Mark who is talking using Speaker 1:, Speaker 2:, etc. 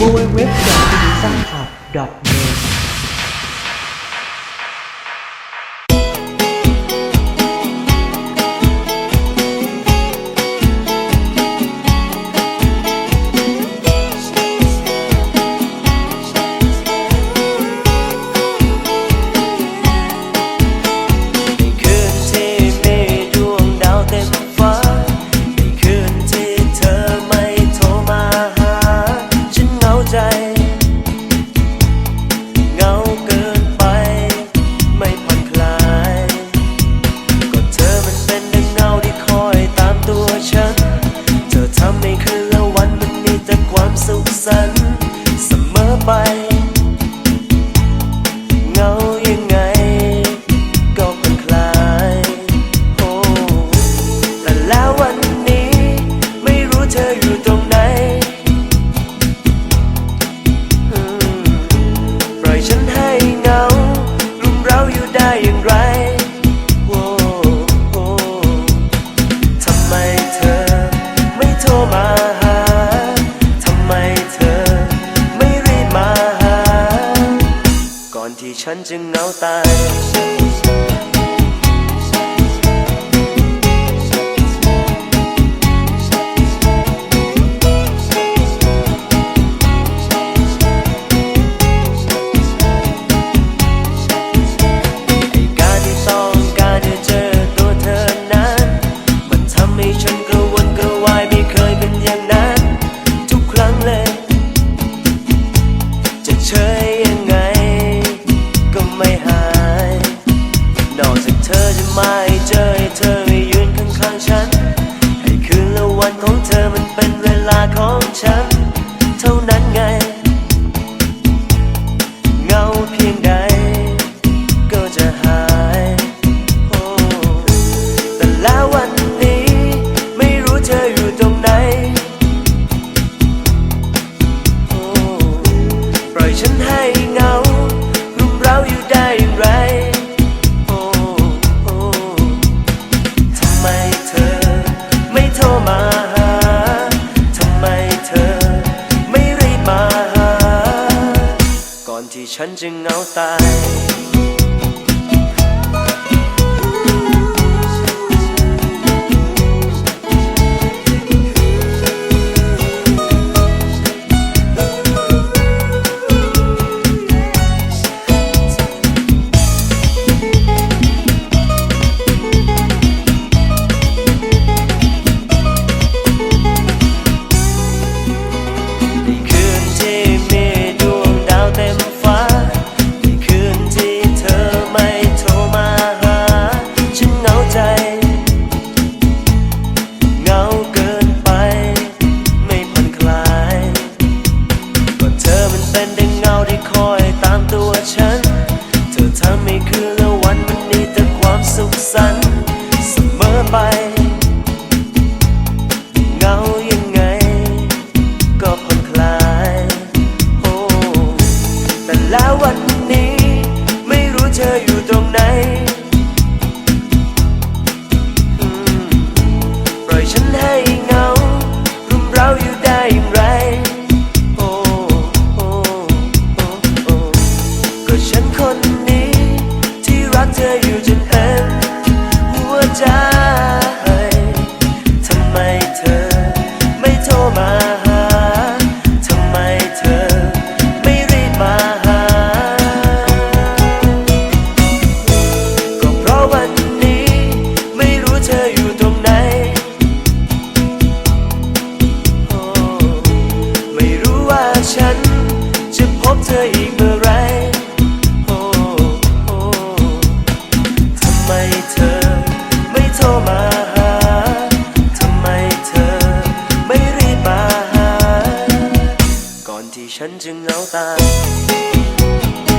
Speaker 1: www.insighthub.net ไป chừng ngáo tay my journey. 缠进脑袋。 คอยตามตัวฉัน เธอทำให้คืนและวันมันมีแต่ความสุขสันต์เสมอไป ที่ฉันจึงเหงาตาย